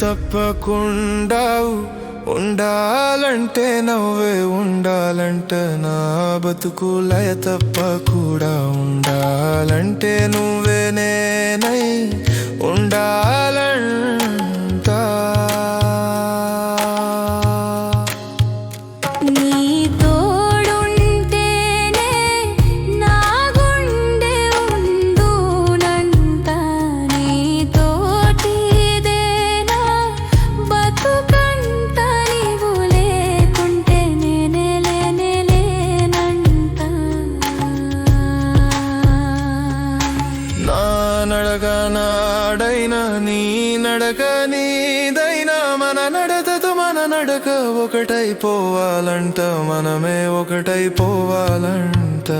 తప్పకుండా ఉండాలంటే నవ్వే ఉండాలంట నా బతుకు లయ తప్ప కూడా ఉండాలంటే నువ్వేనే నడక నాడైనా నీ నడక నీదైనా మన నడకతో మన నడక ఒకటైపోవాలంట మనమే ఒకటైపోవాలంట.